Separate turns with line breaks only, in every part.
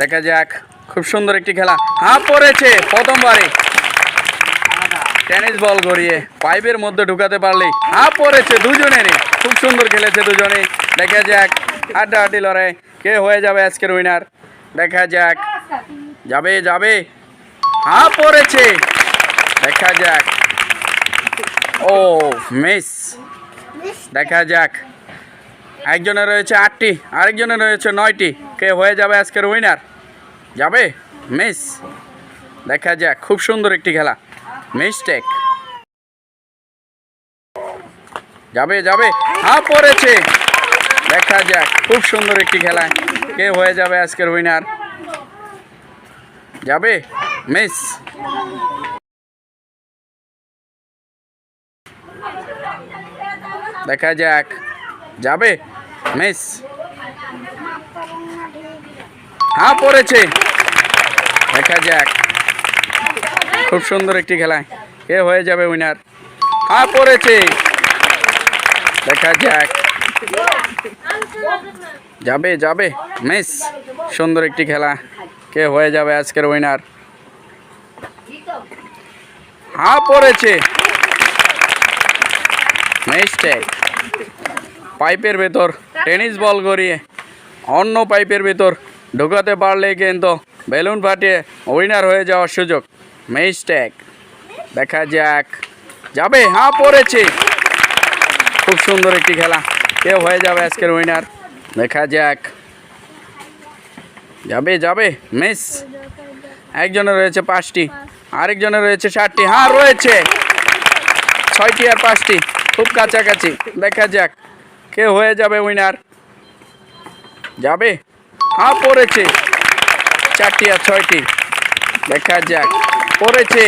দেখা যাক, খুব সুন্দর একটি খেলা। হাফ পড়েছে প্রথমবারে টেনিস বল গড়িয়ে পাইপের মধ্যে ঢুকাতে পারলেই হাফ পড়েছে দুজনেরই। খুব সুন্দর খেলেছে দুজনেই। দেখা যাক আড্ডা হাড্ডাহাড্ডি লড়াই কে হয়ে যাবে আজকের উইনার দেখা যাক, যাবে যাবে। হাফ পড়েছে। দেখা যাক। ও মিস দেখা যাক। একজনের রয়েছে আটটি আরেকজনের রয়েছে নয়টি। কে হয়ে যাবে আজকের উইনার যাবে? মিস দেখা যাক, খুব সুন্দর একটি খেলা। মিস্টেক যাবে যাবে হ্যাঁ পড়েছে। দেখা যাক, খুব সুন্দর একটি খেলা। কে হয়ে যাবে আজকের উইনার যাবে? মিস দেখা যাক, যাবে? মিস। হ্যাঁ পড়েছে। দেখা যাক। খুব সুন্দর একটি খেলা কে হয়ে যাবে উইনার হ্যাঁ পড়েছে। দেখা যাক। যাবে যাবে। মিস, সুন্দর একটি খেলা। কে হয়ে যাবে আজকের উইনার হ্যাঁ পড়েছে। মিস্টেক পাইপের ভেতর, টেনিস বল গড়িয়ে, অন্য পাইপের ভেতর ঢুকাতে পারলে কিন্তু বেলুন ফাটিয়ে উইনার হয়ে যাওয়ার সুযোগ। মিস্টেক। দেখা যাক। যাবে হ্যাঁ পড়েছে। খুব সুন্দর একটি খেলা। কেউ হয়ে যাবে আজকের উইনার দেখা যাক। যাবে যাবে। মিস। একজনের রয়েছে পাঁচটি। আরেকজনের রয়েছে ষাটটি। হ্যাঁ রয়েছে। ছয়টি আর পাঁচটি। খুব কাছাকাছি। দেখা যাক। কে হয়ে যাবে উইনার যাবে? হ্যাঁ পড়েছে। চারটি আর ছয়টি। দেখা যাক। পড়েছে।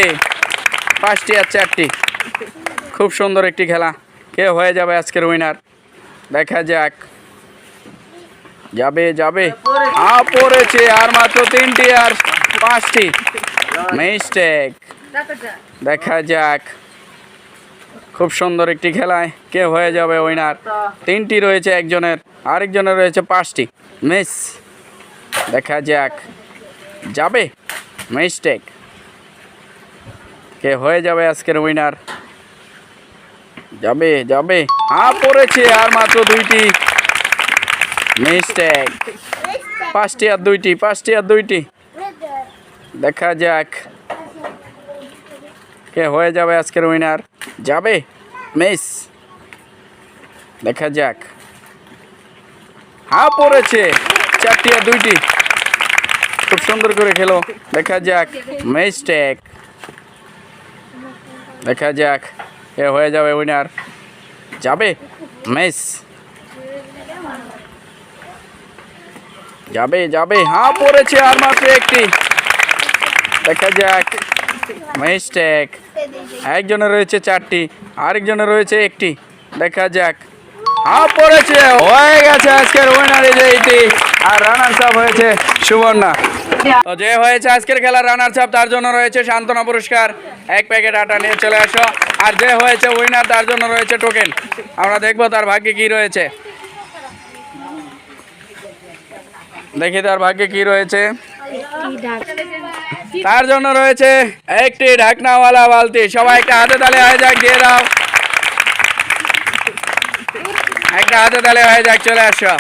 পাঁচটি আর চারটি। খুব সুন্দর একটি খেলা। কে হয়ে যাবে আজকের উইনার দেখা যাক। যাবে যাবে। হ্যাঁ পড়েছে। আর মাত্র তিনটি আর পাঁচটি। মিস্টেক দেখা যাক। খুব সুন্দর একটি খেলায় কে হয়ে যাবে উইনার তিনটি রয়েছে একজনের, আরেকজনের রয়েছে পাঁচটি। মিস দেখা যাক। যাবে? মিস্টেক কে হয়ে যাবে আজকের উইনার যাবে যাবে। হ্যাঁ পড়েছে আর মাত্র দুইটি। মিস্টেক পাঁচটি আর দুইটি, পাঁচটি আর দুইটি। দেখা যাক। কে হয়ে যাবে আজকের উইনার যাবে? মিস দেখা যাক। হ্যাঁ পড়েছে। চারটি আর দুইটি। খুব সুন্দর করে খেলো। দেখা যাক। মিস্টেক দেখা যাক কে হয়ে যাবে উইনার যাবে? মিস যাবে যাবে। হ্যাঁ পড়েছে আর মাত্র একটি। দেখা যাক। মিস্টেক একজনের রয়েছে চারটি আরেকজনের রয়েছে একটি। দেখা যাক। হ্যাঁ পড়েছে, হয়ে গেছে আজকের উইনার এই আর রানার সাপ হয়েছে সুবর্ণা। তো যে হয়েছে আজকের খেলার রানার সাপ তার জন্য রয়েছে সান্ত্বনা পুরস্কার। এক প্যাকেট আটা নিয়ে চলে আসো। আর যে হয়েছে উইনার তার জন্য রয়েছে টোকেন আমরা দেখব তার ভাগ্যে কি রয়েছে। দেখি তার ভাগ্যে কি রয়েছে। তার জন্য রয়েছে একটি ঢাকনাওয়ালা বালতি। সবাই একটা হাতে তালে হয়ে যাক, দিয়ে দাও। একটা হাতে তালে হয়ে যাক, চলে আসো।